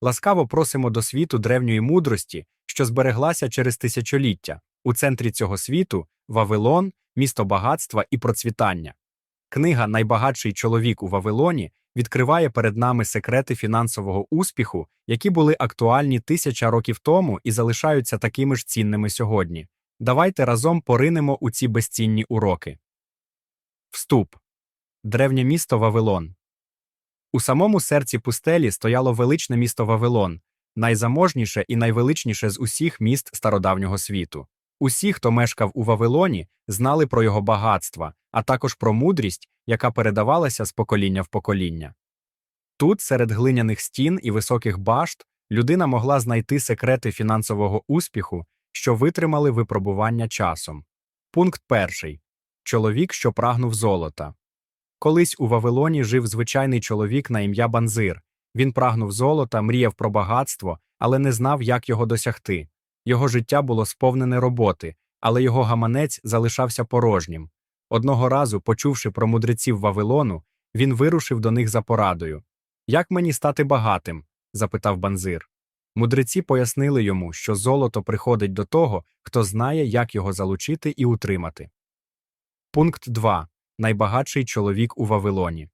Ласкаво просимо до світу древньої мудрості, що збереглася через тисячоліття. У центрі цього світу Вавилон, місто багатства і процвітання. Книга Найбагатший чоловік у Вавилоні відкриває перед нами секрети фінансового успіху, які були актуальні тисяча років тому і залишаються такими ж цінними сьогодні. Давайте разом поринемо у ці безцінні уроки. Вступ. Древнє місто Вавилон. У самому серці пустелі стояло величне місто Вавилон, найзаможніше і найвеличніше з усіх міст стародавнього світу. Усі, хто мешкав у Вавилоні, знали про його багатства, а також про мудрість, яка передавалася з покоління в покоління. Тут, серед глиняних стін і високих башт, людина могла знайти секрети фінансового успіху, що витримали випробування часом. Пункт перший чоловік, що прагнув золота. Колись у Вавилоні жив звичайний чоловік на ім'я Банзир. Він прагнув золота, мріяв про багатство, але не знав, як його досягти. Його життя було сповнене роботи, але його гаманець залишався порожнім. Одного разу, почувши про мудреців Вавилону, він вирушив до них за порадою. Як мені стати багатим? запитав Банзир. Мудреці пояснили йому, що золото приходить до того, хто знає, як його залучити і утримати. Пункт 2. Найбагатший чоловік у Вавилоні.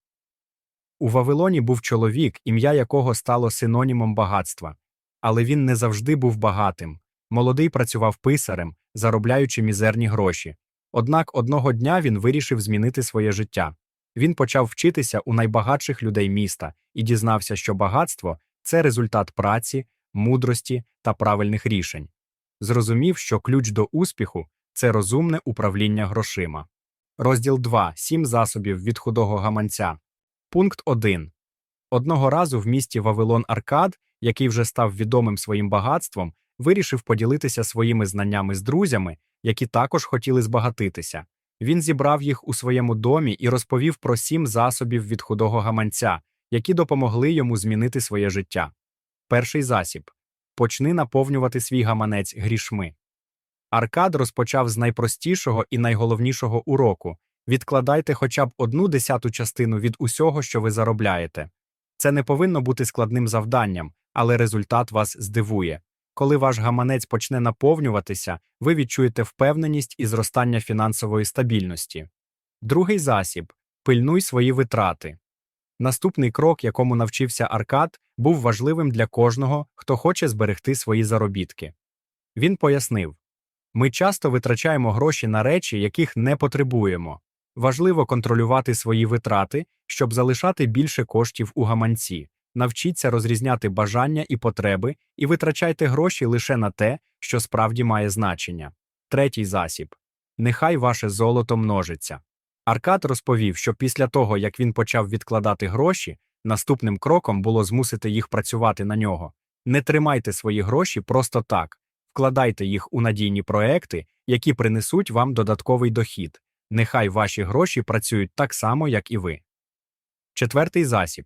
У Вавилоні був чоловік, ім'я якого стало синонімом багатства. Але він не завжди був багатим. Молодий працював писарем, заробляючи мізерні гроші. Однак одного дня він вирішив змінити своє життя. Він почав вчитися у найбагатших людей міста і дізнався, що багатство це результат праці, мудрості та правильних рішень. Зрозумів, що ключ до успіху це розумне управління грошима. Розділ 2. Сім засобів від худого гаманця. Пункт 1. Одного разу в місті Вавилон Аркад, який вже став відомим своїм багатством, вирішив поділитися своїми знаннями з друзями, які також хотіли збагатитися. Він зібрав їх у своєму домі і розповів про сім засобів від худого гаманця, які допомогли йому змінити своє життя. Перший засіб почни наповнювати свій гаманець грішми. Аркад розпочав з найпростішого і найголовнішого уроку відкладайте хоча б одну десяту частину від усього, що ви заробляєте. Це не повинно бути складним завданням, але результат вас здивує. Коли ваш гаманець почне наповнюватися, ви відчуєте впевненість і зростання фінансової стабільності. Другий засіб пильнуй свої витрати. Наступний крок, якому навчився Аркад, був важливим для кожного, хто хоче зберегти свої заробітки. Він пояснив ми часто витрачаємо гроші на речі, яких не потребуємо. Важливо контролювати свої витрати, щоб залишати більше коштів у гаманці. Навчіться розрізняти бажання і потреби і витрачайте гроші лише на те, що справді має значення. Третій засіб нехай ваше золото множиться. Аркад розповів, що після того, як він почав відкладати гроші, наступним кроком було змусити їх працювати на нього. Не тримайте свої гроші просто так, вкладайте їх у надійні проекти, які принесуть вам додатковий дохід. Нехай ваші гроші працюють так само, як і ви. Четвертий засіб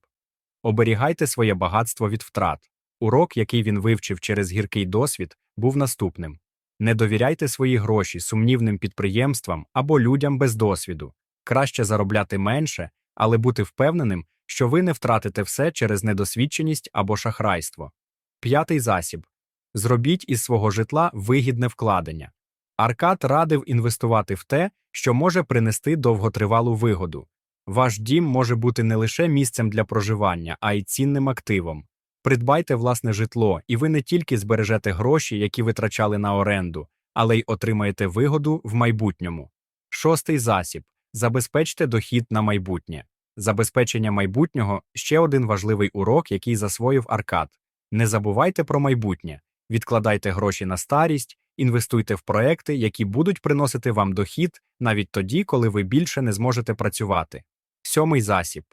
оберігайте своє багатство від втрат. Урок, який він вивчив через гіркий досвід, був наступним не довіряйте свої гроші сумнівним підприємствам або людям без досвіду. Краще заробляти менше, але бути впевненим, що ви не втратите все через недосвідченість або шахрайство. П'ятий засіб зробіть із свого житла вигідне вкладення. Аркад радив інвестувати в те, що може принести довготривалу вигоду. Ваш дім може бути не лише місцем для проживання, а й цінним активом. Придбайте власне житло, і ви не тільки збережете гроші, які витрачали на оренду, але й отримаєте вигоду в майбутньому. Шостий засіб забезпечте дохід на майбутнє. Забезпечення майбутнього ще один важливий урок, який засвоїв Аркад. Не забувайте про майбутнє, відкладайте гроші на старість, інвестуйте в проекти, які будуть приносити вам дохід навіть тоді, коли ви більше не зможете працювати. Сьомий засіб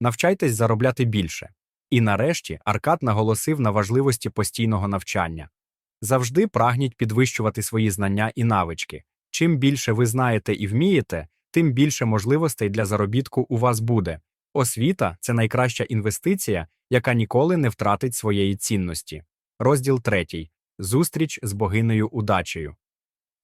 навчайтесь заробляти більше. І нарешті Аркад наголосив на важливості постійного навчання. Завжди прагніть підвищувати свої знання і навички. Чим більше ви знаєте і вмієте, тим більше можливостей для заробітку у вас буде. Освіта це найкраща інвестиція, яка ніколи не втратить своєї цінності. Розділ 3. Зустріч з богинею удачею.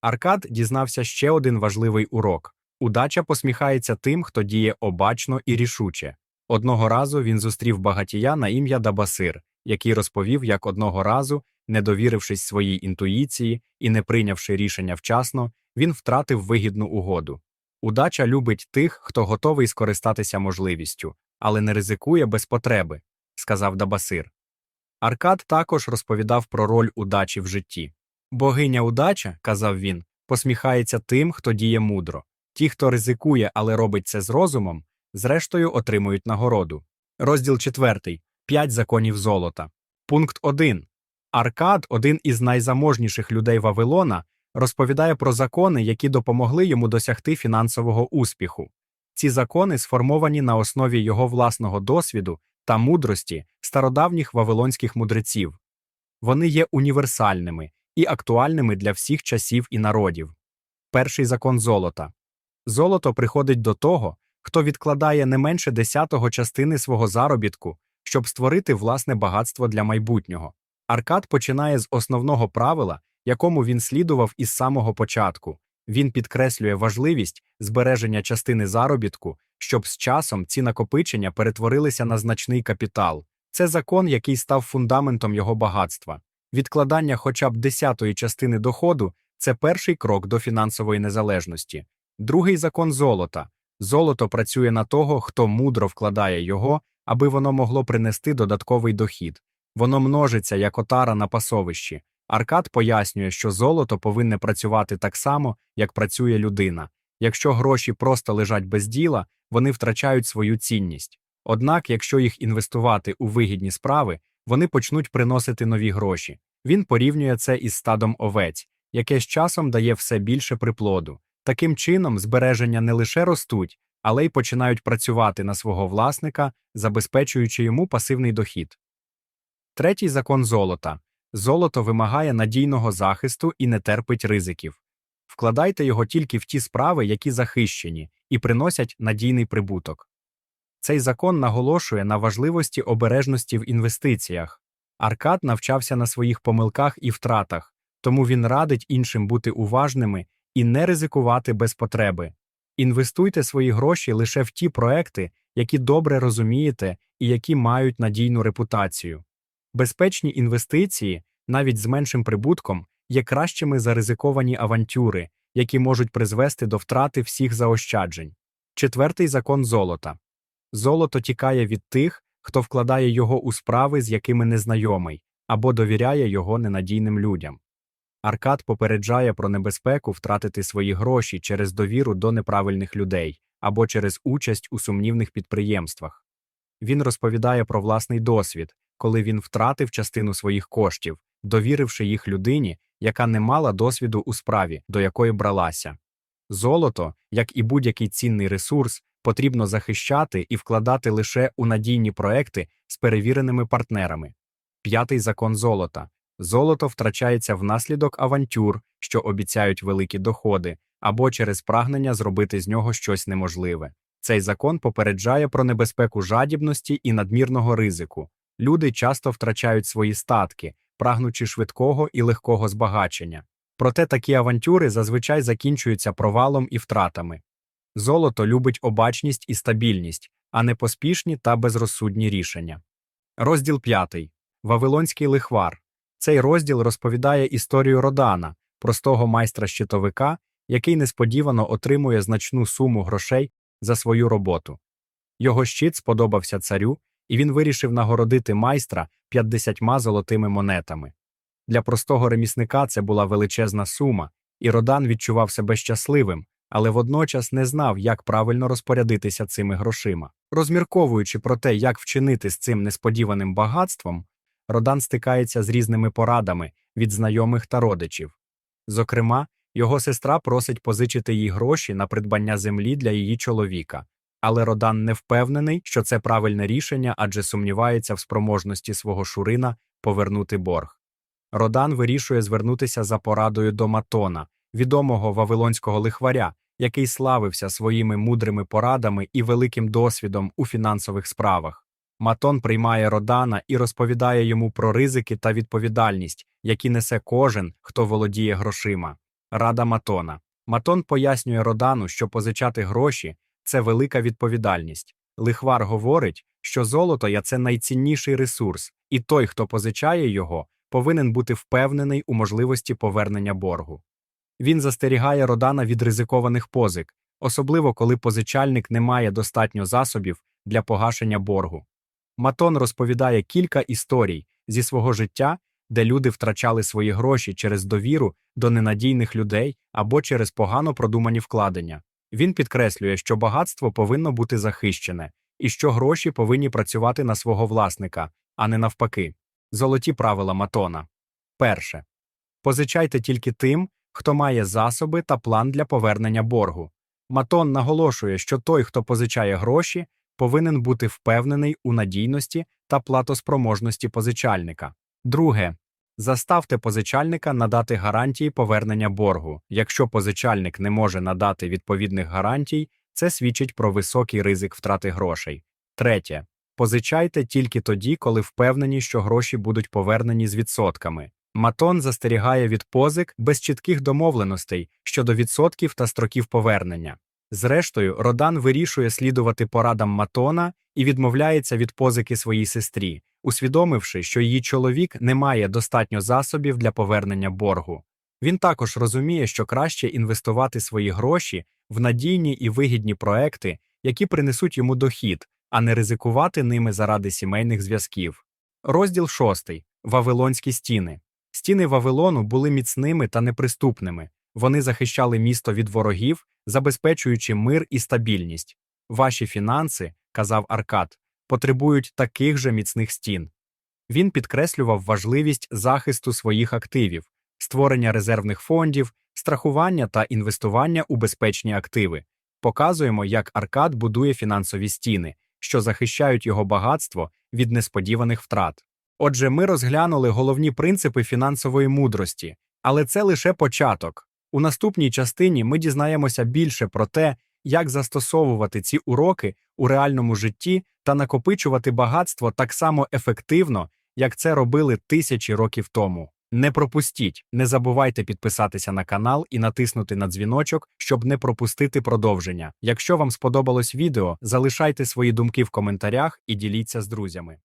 Аркад дізнався ще один важливий урок удача посміхається тим, хто діє обачно і рішуче. Одного разу він зустрів багатія на ім'я Дабасир, який розповів, як одного разу, не довірившись своїй інтуїції і не прийнявши рішення вчасно, він втратив вигідну угоду. Удача любить тих, хто готовий скористатися можливістю, але не ризикує без потреби, сказав Дабасир. Аркад також розповідав про роль удачі в житті. Богиня удача, казав він, посміхається тим, хто діє мудро. Ті, хто ризикує, але робить це з розумом, зрештою отримують нагороду. Розділ 4. П'ять законів золота. Пункт 1. Аркад, один із найзаможніших людей Вавилона, розповідає про закони, які допомогли йому досягти фінансового успіху. Ці закони сформовані на основі його власного досвіду та мудрості стародавніх вавилонських мудреців. Вони є універсальними і актуальними для всіх часів і народів. Перший закон золота. Золото приходить до того, хто відкладає не менше десятого частини свого заробітку, щоб створити власне багатство для майбутнього. Аркад починає з основного правила, якому він слідував із самого початку. Він підкреслює важливість збереження частини заробітку, щоб з часом ці накопичення перетворилися на значний капітал. Це закон, який став фундаментом його багатства. Відкладання хоча б десятої частини доходу це перший крок до фінансової незалежності. Другий закон золота. Золото працює на того, хто мудро вкладає його, аби воно могло принести додатковий дохід. Воно множиться як отара на пасовищі. Аркад пояснює, що золото повинне працювати так само, як працює людина. Якщо гроші просто лежать без діла, вони втрачають свою цінність. Однак, якщо їх інвестувати у вигідні справи, вони почнуть приносити нові гроші. Він порівнює це із стадом овець, яке з часом дає все більше приплоду. Таким чином, збереження не лише ростуть, але й починають працювати на свого власника, забезпечуючи йому пасивний дохід. Третій закон золота. Золото вимагає надійного захисту і не терпить ризиків. Вкладайте його тільки в ті справи, які захищені, і приносять надійний прибуток. Цей закон наголошує на важливості обережності в інвестиціях. Аркад навчався на своїх помилках і втратах, тому він радить іншим бути уважними і не ризикувати без потреби. Інвестуйте свої гроші лише в ті проекти, які добре розумієте і які мають надійну репутацію. Безпечні інвестиції, навіть з меншим прибутком, є кращими за ризиковані авантюри, які можуть призвести до втрати всіх заощаджень. Четвертий закон золота. Золото тікає від тих, хто вкладає його у справи, з якими незнайомий, або довіряє його ненадійним людям. Аркад попереджає про небезпеку втратити свої гроші через довіру до неправильних людей або через участь у сумнівних підприємствах. Він розповідає про власний досвід, коли він втратив частину своїх коштів, довіривши їх людині, яка не мала досвіду у справі, до якої бралася. Золото, як і будь-який цінний ресурс, потрібно захищати і вкладати лише у надійні проекти з перевіреними партнерами. П'ятий закон золота. Золото втрачається внаслідок авантюр, що обіцяють великі доходи, або через прагнення зробити з нього щось неможливе. Цей закон попереджає про небезпеку жадібності і надмірного ризику. Люди часто втрачають свої статки, прагнучи швидкого і легкого збагачення. Проте такі авантюри зазвичай закінчуються провалом і втратами. Золото любить обачність і стабільність, а не поспішні та безрозсудні рішення. Розділ 5. Вавилонський лихвар. Цей розділ розповідає історію Родана, простого майстра щитовика, який несподівано отримує значну суму грошей за свою роботу. Його щит сподобався царю, і він вирішив нагородити майстра 50 золотими монетами. Для простого ремісника це була величезна сума, і Родан відчував себе щасливим, але водночас не знав, як правильно розпорядитися цими грошима. Розмірковуючи про те, як вчинити з цим несподіваним багатством, Родан стикається з різними порадами від знайомих та родичів. Зокрема, його сестра просить позичити їй гроші на придбання землі для її чоловіка, але Родан не впевнений, що це правильне рішення, адже сумнівається в спроможності свого шурина повернути борг. Родан вирішує звернутися за порадою до Матона, відомого вавилонського лихваря, який славився своїми мудрими порадами і великим досвідом у фінансових справах. Матон приймає Родана і розповідає йому про ризики та відповідальність, які несе кожен, хто володіє грошима. Рада Матона. Матон пояснює Родану, що позичати гроші це велика відповідальність. Лихвар говорить, що золото це найцінніший ресурс, і той, хто позичає його, повинен бути впевнений у можливості повернення боргу. Він застерігає Родана від ризикованих позик, особливо коли позичальник не має достатньо засобів для погашення боргу. Матон розповідає кілька історій зі свого життя, де люди втрачали свої гроші через довіру до ненадійних людей або через погано продумані вкладення. Він підкреслює, що багатство повинно бути захищене і що гроші повинні працювати на свого власника, а не навпаки. Золоті правила Матона. Перше. Позичайте тільки тим, хто має засоби та план для повернення боргу. Матон наголошує, що той, хто позичає гроші, повинен бути впевнений у надійності та платоспроможності позичальника. Друге. Заставте позичальника надати гарантії повернення боргу. Якщо позичальник не може надати відповідних гарантій, це свідчить про високий ризик втрати грошей. Третє. Позичайте тільки тоді, коли впевнені, що гроші будуть повернені з відсотками. Матон застерігає від позик без чітких домовленостей щодо відсотків та строків повернення. Зрештою, Родан вирішує слідувати порадам Матона і відмовляється від позики своїй сестрі, усвідомивши, що її чоловік не має достатньо засобів для повернення боргу. Він також розуміє, що краще інвестувати свої гроші в надійні і вигідні проекти, які принесуть йому дохід, а не ризикувати ними заради сімейних зв'язків. Розділ 6. Вавилонські стіни. Стіни Вавилону були міцними та неприступними. Вони захищали місто від ворогів, забезпечуючи мир і стабільність. Ваші фінанси, казав Аркад, потребують таких же міцних стін. Він підкреслював важливість захисту своїх активів, створення резервних фондів, страхування та інвестування у безпечні активи. Показуємо, як Аркад будує фінансові стіни, що захищають його багатство від несподіваних втрат. Отже, ми розглянули головні принципи фінансової мудрості, але це лише початок. У наступній частині ми дізнаємося більше про те, як застосовувати ці уроки у реальному житті та накопичувати багатство так само ефективно, як це робили тисячі років тому. Не пропустіть, не забувайте підписатися на канал і натиснути на дзвіночок, щоб не пропустити продовження. Якщо вам сподобалось відео, залишайте свої думки в коментарях і діліться з друзями.